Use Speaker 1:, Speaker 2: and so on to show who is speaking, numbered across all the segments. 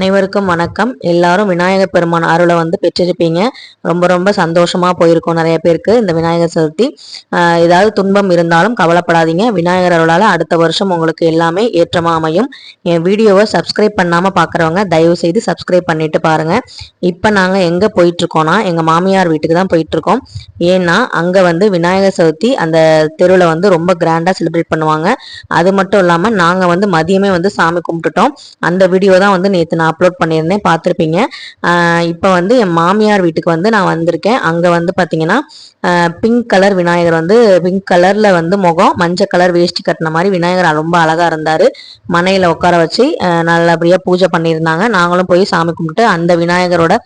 Speaker 1: அனைவருக்கும் வணக்கம். எல்லாரும் விநாயகர் பெருமான் அருளை வந்து பெற்றிருப்பீங்க. ரொம்ப ரொம்ப சந்தோஷமாக போயிருக்கோம் நிறைய பேருக்கு இந்த விநாயகர் சதுர்த்தி. ஏதாவது துன்பம் இருந்தாலும் கவலைப்படாதீங்க. விநாயகர் அருளால் அடுத்த வருஷம் உங்களுக்கு எல்லாமே ஏற்றமாக அமையும். என் வீடியோவை சப்ஸ்கிரைப் பண்ணாமல் பார்க்குறவங்க தயவு செய்து சப்ஸ்கிரைப் பண்ணிட்டு பாருங்கள் இப்போ நாங்கள் எங்கே போயிட்டுருக்கோன்னா எங்கள் மாமியார் வீட்டுக்கு தான் போயிட்டுருக்கோம். ஏன்னா அங்கே வந்து விநாயகர் சதுர்த்தி அந்த தெருவில் வந்து ரொம்ப கிராண்டாக செலிப்ரேட் பண்ணுவாங்க. அது மட்டும் இல்லாமல் நாங்கள் வந்து மதியமே வந்து சாமி கும்பிட்டுட்டோம். அந்த வீடியோ தான் வந்து நேற்று நான் அப்லோட் பண்ணியிருந்தேன் பார்த்துருப்பீங்க. இப்போ வந்து என் மாமியார் வீட்டுக்கு வந்து நான் வந்திருக்கேன். அங்கே வந்து பார்த்தீங்கன்னா பிங்க் கலர் விநாயகர் வந்து பிங்க் கலரில் வந்து முகம் மஞ்சள் கலர் வேஷ்டி கட்டின மாதிரி விநாயகர் ரொம்ப அழகாக இருந்தார். மனையில் உட்கார வச்சு நல்லபடியாக பூஜை பண்ணியிருந்தாங்க. நாங்களும் போய் சாமி கும்பிட்டு அந்த விநாயகரோட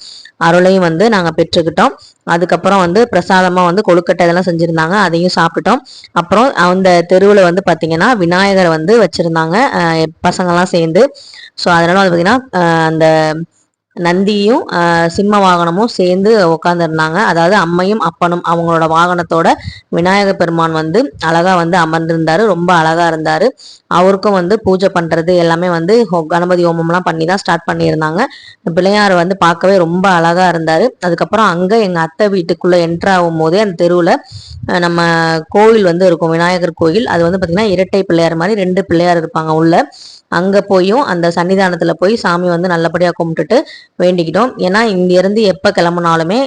Speaker 1: அருளையும் வந்து நாங்கள் பெற்றுக்கிட்டோம். அதுக்கப்புறம் வந்து பிரசாதமாக வந்து கொழுக்கட்டை இதெல்லாம் செஞ்சுருந்தாங்க. அதையும் சாப்பிட்டோம் அப்புறம் அந்த தெருவில் வந்து பார்த்திங்கன்னா விநாயகரை வந்து வச்சுருந்தாங்க. பசங்கள்லாம் சேர்ந்து. ஸோ அதனால் வந்து பார்த்தீங்கன்னா அந்த நந்தியும் சிம்ம வாகனமும் சேர்ந்து உட்காந்துருந்தாங்க அதாவது அம்மையும் அப்பனும் அவங்களோட வாகனத்தோட விநாயகர் பெருமான் வந்து அழகா வந்து அமர்ந்திருந்தாரு. ரொம்ப அழகா இருந்தாரு. அவருக்கும் வந்து பூஜை பண்றது எல்லாமே வந்து ஹோ- கணபதி ஹோமம்லாம் பண்ணி தான் ஸ்டார்ட் பண்ணியிருந்தாங்க. பிள்ளையார் வந்து பார்க்கவே ரொம்ப அழகா இருந்தாரு. அதுக்கப்புறம் அங்க எங்க அத்தை வீட்டுக்குள்ள என்ட்ரு ஆகும் போதே அந்த தெருவுல நம்ம கோவில் வந்து இருக்கும். விநாயகர் கோயில். அது வந்து பாத்தீங்கன்னா இரட்டை பிள்ளையார் மாதிரி ரெண்டு பிள்ளையார் இருப்பாங்க உள்ள. அங்கே போயும் அந்த சன்னிதானத்தில் போய் சாமி வந்து நல்லபடியாக கும்பிட்டுட்டு வேண்டிக்கிட்டோம். ஏன்னா இங்கேருந்து எப்போ கிளம்புனாலுமே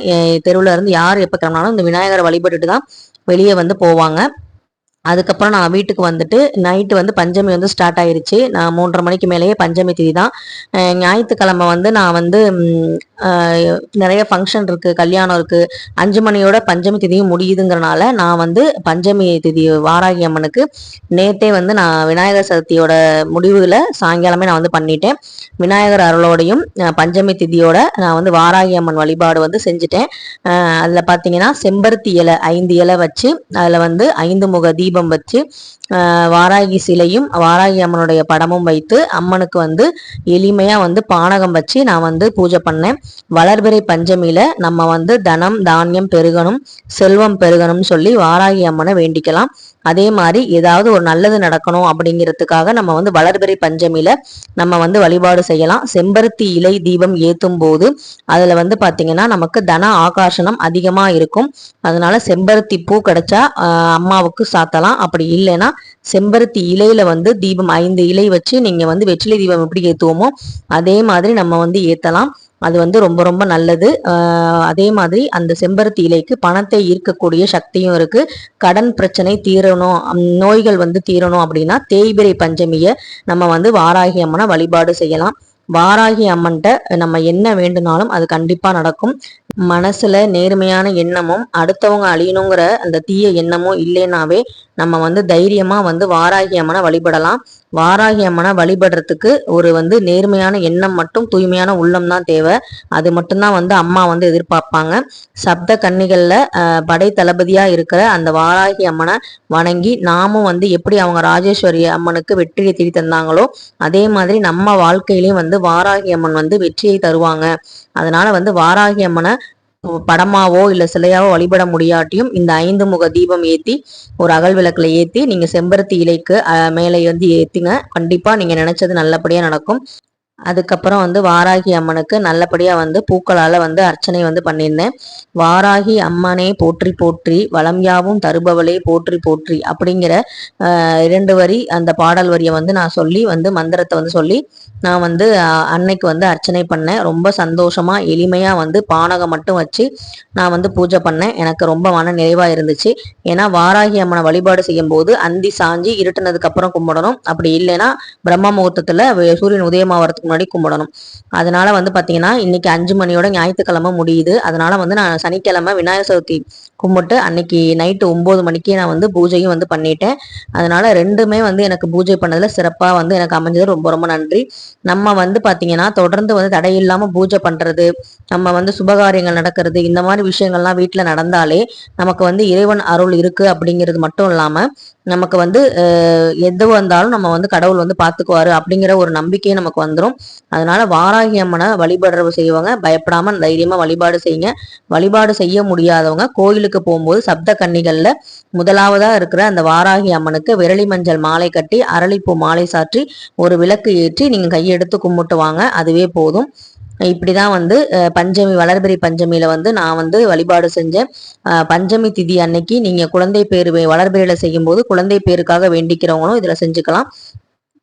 Speaker 1: தெருவில் இருந்து யார் எப்போ கிளம்புனாலும் இந்த விநாயகரை வழிபட்டுட்டு தான் வெளியே வந்து போவாங்க. அதுக்கப்புறம் நான் வீட்டுக்கு வந்துட்டு நைட்டு வந்து பஞ்சமி வந்து ஸ்டார்ட் ஆயிருச்சு. நான் மூன்றரை மணிக்கு மேலேயே பஞ்சமி திதி தான். ஞாயிற்றுக்கிழமை வந்து நான் வந்து நிறைய ஃபங்க்ஷன் இருக்குது கல்யாணம் இருக்குது அஞ்சு மணியோட பஞ்சமி திதியும் முடியுதுங்கிறனால நான் வந்து பஞ்சமி திதி வாராகி அம்மனுக்கு நேத்தே வந்து நான் விநாயகர் சதுர்த்தியோட முடிவுல சாயங்காலமே நான் வந்து பண்ணிட்டேன். விநாயகர் அருளோடையும் பஞ்சமி திதியோட நான் வந்து வாராகி அம்மன் வழிபாடு வந்து செஞ்சுட்டேன். அதில் பார்த்தீங்கன்னா செம்பருத்தி இலை ஐந்து இலை வச்சு அதில் வந்து ஐந்து முக தீபம் வச்சு வாராகி சிலையும் வாராகி அம்மனுடைய படமும் வைத்து அம்மனுக்கு வந்து எளிமையா வந்து பானகம் வச்சு நான் வந்து பூஜை பண்ணேன். வளர்பிறை பஞ்சமியில் நம்ம வந்து தனம் தானியம் பெருகணும் செல்வம் பெருகணும்னு சொல்லி வாராகி அம்மனை வேண்டிக்கலாம். அதே மாதிரி ஏதாவது ஒரு நல்லது நடக்கணும் அப்படிங்கிறதுக்காக நம்ம வந்து வளர்பிறை பஞ்சமியில நம்ம வந்து வழிபாடு செய்யலாம். செம்பருத்தி இலை தீபம் ஏத்தும் போது அதுல வந்து பாத்தீங்கன்னா நமக்கு தன ஆகர்ஷணம் அதிகமா இருக்கும். அதனால செம்பருத்தி பூ கிடைச்சா அம்மாவுக்கு சாத்தலாம். அப்படி இல்லைன்னா செம்பருத்தி இலையில வந்து தீபம் ஐந்து இலை வச்சு நீங்க வந்து வெற்றிலை தீபம் எப்படி ஏத்துவோமோ அதே மாதிரி நம்ம வந்து ஏத்தலாம். அது வந்து ரொம்ப ரொம்ப நல்லது. அதே மாதிரி அந்த செம்பருத்தி இலைக்கு பணத்தை ஈர்க்கக்கூடிய சக்தியும் இருக்கு. கடன் பிரச்சனை தீரணும் நோய்கள் வந்து தீரணும் அப்படின்னா தேய்பிரை பஞ்சமியை நம்ம வந்து வாராகி அம்மனை வழிபாடு செய்யலாம். வாராகி அம்மன்ட்ட நம்ம என்ன வேண்டுனாலும் அது கண்டிப்பா நடக்கும். மனசுல நேர்மையான எண்ணமும் அடுத்தவங்க அழியணுங்கிற அந்த தீய எண்ணமும் இல்லைனாவே நம்ம வந்து தைரியமா வந்து வாராகி அம்மனை வழிபடலாம். வாராகி அம்மனை வழிபடுறதுக்கு ஒரு வந்து நேர்மையான எண்ணம் மட்டும் தூய்மையான உள்ளம் தான் தேவை. அது மட்டும்தான் வந்து அம்மா வந்து எதிர்பார்ப்பாங்க. சப்த கன்னிகளில் படை தளபதியாக இருக்கிற அந்த வாராகி அம்மனை வணங்கி நாமும் வந்து எப்படி அவங்க ராஜேஸ்வரி அம்மனுக்கு வெற்றியை தேடி தந்தாங்களோ அதே மாதிரி நம்ம வாழ்க்கையிலையும் வந்து வாராகி அம்மன் வந்து வெற்றியை தருவாங்க. அதனால வந்து வாராகி அம்மனை படமாவோ இல்ல சிலையாவோ வழிபட முடியாட்டியும் இந்த ஐந்து முக தீபம் ஏத்தி ஒரு அகல் விளக்குல ஏத்தி நீங்க செம்பருத்தி இலைக்கு அஹ், மேலே வந்து ஏத்திங்க. கண்டிப்பா நீங்க நினைச்சது நல்லபடியா நடக்கும். அதுக்கப்புறம் வந்து வாராகி அம்மனுக்கு நல்லபடியாக வந்து பூக்களால் வந்து அர்ச்சனை வந்து பண்ணியிருந்தேன். வாராகி அம்மனே போற்றி போற்றி வளம் யாவும் தருபவளே போற்றி போற்றி அப்படிங்கிற இரண்டு வரி அந்த பாடல் வரியை வந்து நான் சொல்லி வந்து மந்திரத்தை வந்து சொல்லி நான் வந்து அன்னைக்கு வந்து அர்ச்சனை பண்ணேன். ரொம்ப சந்தோஷமாக எளிமையாக வந்து பானகம் மட்டும் வச்சு நான் வந்து பூஜை பண்ணேன். எனக்கு ரொம்ப மன நிறைவாக இருந்துச்சு. ஏன்னா வாராகி அம்மனை வழிபாடு செய்யும் போது அந்தி சாஞ்சி இருட்டுனதுக்கப்புறம் கும்பிடணும். அப்படி இல்லைன்னா பிரம்ம முகூர்த்தத்தில் சூரியன் உதயமாகறதுக்கு முன்னாடி கும்பிடணும். அதனால வந்து பார்த்தீங்கன்னா இன்னைக்கு அஞ்சு மணியோட ஞாயிற்றுக்கிழமை முடியுது. அதனால வந்து நான் சனிக்கிழமை விநாயகர் சதுர்த்தி கும்பிட்டு அன்னைக்கு நைட்டு ஒம்பது மணிக்கே நான் வந்து பூஜையும் வந்து பண்ணிட்டேன். அதனால ரெண்டுமே வந்து எனக்கு பூஜை பண்ணதுல சிறப்பாக வந்து எனக்கு அமைஞ்சது. ரொம்ப ரொம்ப நன்றி. நம்ம வந்து பார்த்தீங்கன்னா தொடர்ந்து வந்து தடை இல்லாமல் பூஜை பண்ணுறது நம்ம வந்து சுபகாரியங்கள் நடக்கிறது இந்த மாதிரி விஷயங்கள்லாம் வீட்டில் நடந்தாலே நமக்கு வந்து இறைவன் அருள் இருக்கு அப்படிங்கிறது மட்டும் இல்லாமல் நமக்கு வந்து எது வந்தாலும் நம்ம வந்து கடவுள் வந்து பார்த்துக்குவாரு அப்படிங்கிற ஒரு நம்பிக்கையே நமக்கு வந்துடும் அதனால வாராகி அம்மனை வழிபடுறவு செய்வாங்க. பயப்படாம தைரியமா வழிபாடு செய்யுங்க. வழிபாடு செய்ய முடியாதவங்க கோயிலுக்கு போகும்போது சப்த கன்னிகள்ல முதலாவதா இருக்கிற அந்த வாராகி அம்மனுக்கு விரலி மஞ்சள் மாலை கட்டி அரளிப்பூ மாலை சாற்றி ஒரு விளக்கு ஏற்றி நீங்க கையெடுத்து கும்பிட்டு வாங்க. அதுவே போதும். இப்படிதான் வந்து பஞ்சமி வளர்பிரி பஞ்சமியில வந்து நான் வந்து வழிபாடு செஞ்சேன். பஞ்சமி திதி அன்னைக்கு நீங்க குழந்தை பேர் வளர்பிரியில செய்யும்போது குழந்தை பேருக்காக வேண்டிக்கிறவங்களும் இதுல செஞ்சுக்கலாம்.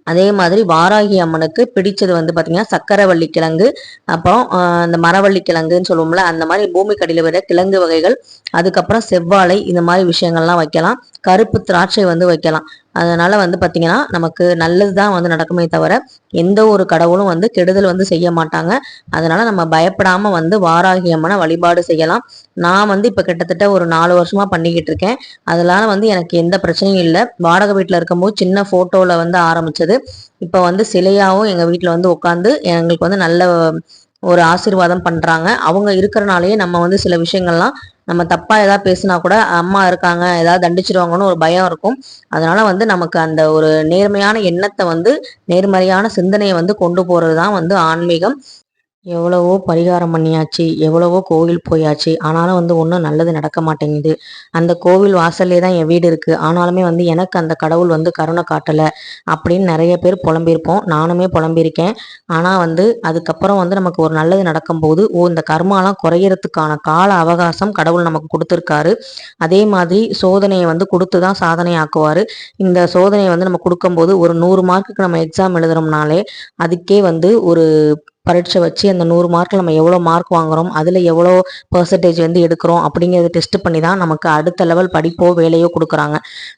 Speaker 1: அதே மாதிரி வாராகி அம்மனுக்கு பிடிச்சது வந்து பார்த்தீங்கன்னா சக்கரவள்ளி கிழங்கு அப்புறம் இந்த மரவள்ளி கிழங்குன்னு சொல்லுவோம்ல அந்த மாதிரி பூமி கடியில் விட கிழங்கு வகைகள் அதுக்கப்புறம் செவ்வாழை இந்த மாதிரி விஷயங்கள்லாம் வைக்கலாம். கருப்பு திராட்சை வந்து வைக்கலாம். அதனால வந்து பார்த்தீங்கன்னா நமக்கு நல்லது தான் வந்து நடக்குமே தவிர எந்த ஒரு கடவுளும் வந்து கெடுதல் வந்து செய்ய மாட்டாங்க. அதனால நம்ம பயப்படாம வந்து வாராகியமான வழிபாடு செய்யலாம். நான் வந்து இப்போ கிட்டத்தட்ட ஒரு நாலு வருஷமா பண்ணிக்கிட்டு இருக்கேன். அதனால வந்து எனக்கு எந்த பிரச்சனையும் இல்லை. வாடகை வீட்டில் இருக்கும்போது சின்ன ஃபோட்டோவில் வந்து ஆரம்பிச்சது. இப்போ வந்து சிலையாகவும் எங்கள் வீட்டில் வந்து உட்காந்து எங்களுக்கு வந்து நல்ல ஒரு ஆசீர்வாதம் பண்ணுறாங்க அவங்க இருக்கிறனாலேயே நம்ம வந்து சில விஷயங்கள்லாம் நம்ம தப்பா ஏதாவது பேசினா கூட அம்மா இருக்காங்க ஏதாவது தண்டிச்சிருவாங்கன்னு ஒரு பயம் இருக்கும். அதனால வந்து நமக்கு அந்த ஒரு நேர்மையான எண்ணத்தை வந்து நேர்மறையான சிந்தனையை வந்து கொண்டு போறது தான் வந்து ஆன்மீகம். எவ்வளவோ பரிகாரம் பண்ணியாச்சு எவ்வளவோ கோவில் போயாச்சு. ஆனாலும் வந்து ஒன்றும் நல்லது நடக்க மாட்டேங்குது. அந்த கோவில் வாசல்லே தான் என் வீடு இருக்குது ஆனாலுமே வந்து எனக்கு அந்த கடவுள் வந்து கருணை காட்டலை அப்படின்னு நிறைய பேர் புலம்பியிருப்போம். நானுமே புலம்பியிருக்கேன். ஆனால் வந்து அதுக்கப்புறம் வந்து நமக்கு ஒரு நல்லது நடக்கும்போது ஓ இந்த கர்மாலாம் குறையறதுக்கான கால அவகாசம் கடவுள் நமக்கு கொடுத்துருக்காரு. அதே மாதிரி சோதனையை வந்து கொடுத்து தான் சாதனை ஆக்குவார் இந்த சோதனையை வந்து நம்ம கொடுக்கும்போது ஒரு நூறு மார்க்குக்கு நம்ம எக்ஸாம் எழுதுறோம்னாலே அதுக்கே வந்து ஒரு பரீட்சை வச்சு அந்த நூறு மார்க்கில் நம்ம எவ்வளோ மார்க் வாங்குறோம் அதில் எவ்வளோ பர்சன்டேஜ் வந்து எடுக்கிறோம் அப்படிங்கிறத டெஸ்ட் பண்ணி தான் நமக்கு அடுத்த லெவல் படிப்போ வேலையோ கொடுக்குறாங்க.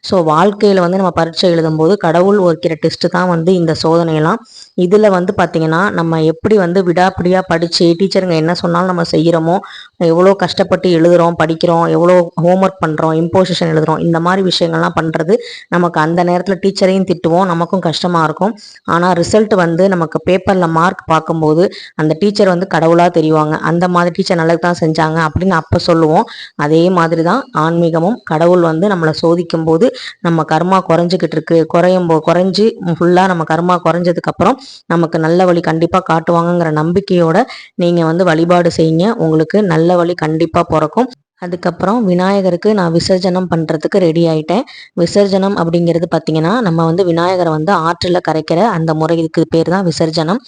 Speaker 1: ஸோ வாழ்க்கையில் வந்து நம்ம பரீட்சை எழுதும்போது கடவுள் ஒருக்கிற டெஸ்ட்டு தான் வந்து இந்த சோதனையெல்லாம். இதில் வந்து பார்த்திங்கன்னா நம்ம எப்படி வந்து விடாப்பிடியாக படித்து டீச்சருங்க என்ன சொன்னாலும் நம்ம செய்கிறோமோ எவ்வளோ கஷ்டப்பட்டு எழுதுகிறோம் படிக்கிறோம் எவ்வளோ ஹோம்ஒர்க் பண்ணுறோம் இம்போசிஷன் எழுதுகிறோம் இந்த மாதிரி விஷயங்கள்லாம் பண்ணுறது நமக்கு அந்த நேரத்தில் டீச்சரையும் திட்டுவோம் நமக்கும் கஷ்டமாக இருக்கும். ஆனால் ரிசல்ட் வந்து நமக்கு பேப்பரில் மார்க் பார்க்கும்போது அந்த டீச்சர் வந்து கடவுளாக தெரிவாங்க. அந்த மாதிரி டீச்சர் நல்லது தான் செஞ்சாங்க அப்படின்னு அப்போ சொல்லுவோம். அதே மாதிரி தான் ஆன்மீகமும் கடவுள் வந்து நம்மளை சோதிக்கும் போது நம்ம கர்மா குறைஞ்சிக்கிட்டு இருக்கு. குறையும் போ குறைஞ்சி ஃபுல்லாக நம்ம கர்மா குறைஞ்சதுக்கப்புறம் நமக்கு நல்ல வழி கண்டிப்பாக காட்டுவாங்கங்கிற நம்பிக்கையோட நீங்கள் வந்து வழிபாடு செய்யுங்க. உங்களுக்கு நல்ல வழி கண்டிப்பாக பிறக்கும். அதுக்கப்புறம் விநாயகருக்கு நான் விசர்ஜனம் பண்ணுறதுக்கு ரெடி ஆகிட்டேன் விசர்ஜனம் அப்படிங்கிறது பார்த்திங்கன்னா நம்ம வந்து விநாயகரை வந்து ஆற்றில் கரைக்கிற அந்த முறைக்கு பேர் தான் விசர்ஜனம்.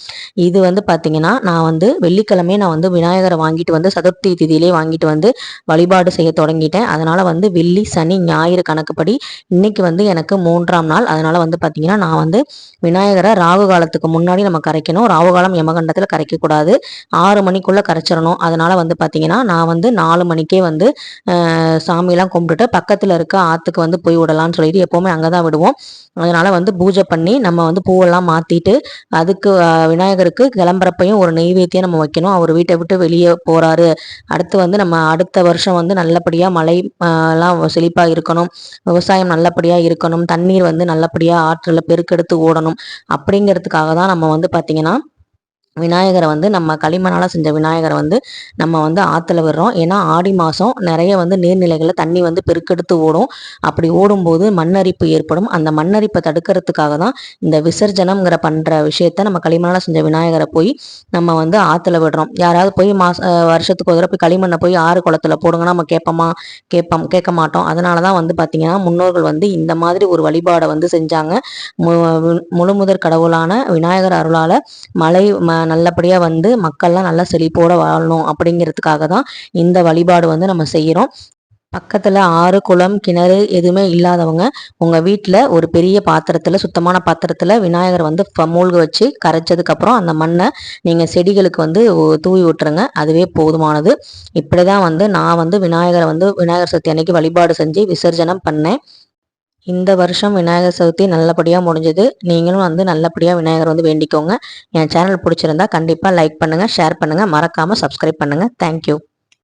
Speaker 1: இது வந்து பார்த்திங்கன்னா நான் வந்து வெள்ளிக்கிழமை நான் வந்து விநாயகரை வாங்கிட்டு வந்து சதுர்த்தி திதியிலே வாங்கிட்டு வந்து வழிபாடு செய்ய தொடங்கிட்டேன். அதனால் வந்து வெள்ளி சனி ஞாயிறு கணக்குப்படி இன்றைக்கி வந்து எனக்கு மூன்றாம் நாள். அதனால் வந்து பார்த்திங்கன்னா நான் வந்து விநாயகரை ராகு காலத்துக்கு முன்னாடி நம்ம கரைக்கணும். ராகு காலம் யமகண்டத்தில் கரைக்கக்கூடாது. ஆறு மணிக்குள்ளே கரைச்சிடணும் அதனால் வந்து பார்த்திங்கன்னா நான் வந்து நாலு மணிக்கே வந்து வந்து சாமியெல்லாம் கும்பிட்டுட்டு பக்கத்தில் இருக்க ஆற்றுக்கு வந்து போய் விடலான்னு சொல்லிட்டு எப்போவுமே அங்கே தான் விடுவோம். அதனால் வந்து பூஜை பண்ணி நம்ம வந்து பூவெல்லாம் மாற்றிட்டு அதுக்கு விநாயகருக்கு கிளம்புறப்பையும் ஒரு நெய்வேத்தியம் நம்ம வைக்கணும். அவர் வீட்டை விட்டு வெளியே போகிறாரு அடுத்து வந்து நம்ம அடுத்த வருஷம் வந்து நல்லபடியாக மழை எல்லாம் செழிப்பாக இருக்கணும். விவசாயம் நல்லபடியாக இருக்கணும். தண்ணீர் வந்து நல்லபடியாக ஆற்றில் பெருக்கெடுத்து ஓடணும். அப்படிங்கிறதுக்காக தான் நம்ம வந்து பார்த்திங்கன்னா விநாயகரை வந்து நம்ம களிமண்ணால் செஞ்ச விநாயகரை வந்து நம்ம வந்து ஆற்றுல விடுறோம். ஏன்னா ஆடி மாதம் நிறைய வந்து நீர்நிலைகளில் தண்ணி வந்து பெருக்கெடுத்து ஓடும். அப்படி ஓடும்போது மண்ணரிப்பு ஏற்படும். அந்த மண்ணரிப்பை தடுக்கிறதுக்காக தான் இந்த விசர்ஜனம்ங்கிற பண்ணுற விஷயத்த நம்ம களிமண்ணால் செஞ்ச விநாயகரை போய் நம்ம வந்து ஆற்றுல விடுறோம். யாராவது போய் மாச வருஷத்துக்கு ஒரு போய் களிமண்ணை போய் ஆறு குளத்துல போடுங்கன்னா நம்ம கேட்போமா? கேட்போம் கேட்க மாட்டோம். அதனால தான் வந்து பார்த்திங்கன்னா முன்னோர்கள் வந்து இந்த மாதிரி ஒரு வழிபாடை வந்து செஞ்சாங்க. முழுமுதற் கடவுளான விநாயகர் அருளால் மலை நல்லபடியாக வந்து மக்கள்லாம் நல்லா செழிப்போடு வாழணும் அப்படிங்கிறதுக்காக தான் இந்த வழிபாடு வந்து நம்ம செய்கிறோம் பக்கத்தில் ஆறு குளம் கிணறு எதுவுமே இல்லாதவங்க உங்கள் வீட்டில் ஒரு பெரிய பாத்திரத்தில் சுத்தமான பாத்திரத்தில் விநாயகர் வந்து மூழ்க வச்சு கரைச்சதுக்கப்புறம் அந்த மண்ணை நீங்கள் செடிகளுக்கு வந்து தூவி விட்டுருங்க. அதுவே போதுமானது. இப்படி தான் வந்து நான் வந்து விநாயகரை வந்து விநாயகர் சதுர்த்தி அன்னைக்கு வழிபாடு செஞ்சு விசர்ஜனம் பண்ணேன். இந்த வருஷம் விநாயகர் சதுர்த்தி நல்லபடியாக முடிஞ்சது. நீங்களும் வந்து நல்லபடியாக விநாயகர் வந்து வேண்டிக்கோங்க. என் சேனல் பிடிச்சிருந்தா கண்டிப்பாக லைக் பண்ணுங்கள் ஷேர் பண்ணுங்கள் மறக்காமல் சப்ஸ்கிரைப் பண்ணுங்கள் தேங்க்யூ